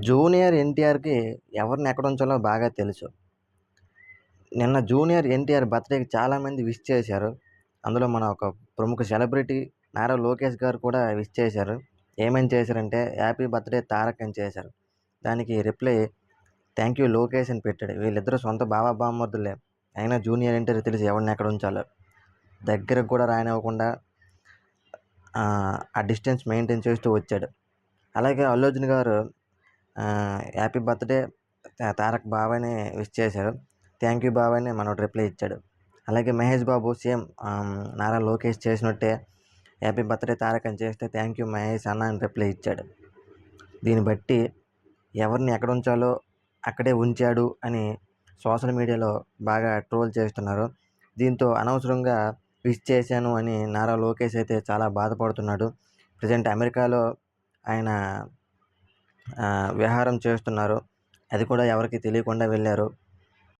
Junior ఎన్టీఆర్కి ఎవరిని ఎక్కడ ఉంచాలో బాగా తెలుసు. నిన్న జూనియర్ ఎన్టీఆర్ బర్త్డేకి చాలామంది విష్ చేశారు. అందులో మన ఒక ప్రముఖ సెలబ్రిటీ నారా లోకేష్ గారు కూడా విష్ చేశారు. ఏమని చేశారంటే హ్యాపీ బర్త్డే తారక్ అని చేశారు. దానికి రిప్లై థ్యాంక్ యూ లోకేష్ అని పెట్టాడు. వీళ్ళిద్దరూ సొంత బాబా బామ్మర్దులే. అయినా జూనియర్ ఎన్టీఆర్ తెలిసి ఎవరిని ఎక్కడ ఉంచాలో. దగ్గరకు కూడా రానివ్వకుండా ఆ, ఆ డిస్టెన్స్ మెయింటైన్ చేస్తూ వచ్చాడు. అలాగే అల్లు అర్జున్ గారు హ్యాపీ బర్త్డే తారక్ బాబాయ్ని విష్ చేశారు థ్యాంక్ యూ బావ అని మనోడు రిప్లై ఇచ్చాడు. అలాగే మహేష్ బాబు సేమ్ నారా లోకేష్ చేసినట్టే హ్యాపీ బర్త్డే తారక్ అని చేస్తే థ్యాంక్ యూ మహేష్ అన్న అని రిప్లై ఇచ్చాడు. దీన్ని బట్టి ఎవరిని ఎక్కడ ఉంచాలో అక్కడే ఉంచాడు అని సోషల్ మీడియాలో బాగా ట్రోల్ చేస్తున్నారు. దీంతో అనవసరంగా విష్ చేశాను అని నారా లోకేష్ అయితే చాలా బాధపడుతున్నాడు. ప్రజెంట్ అమెరికాలో ఆయన విహారం చేస్తున్నారు. అది కూడా ఎవరికి తెలియకుండా వెళ్ళారు.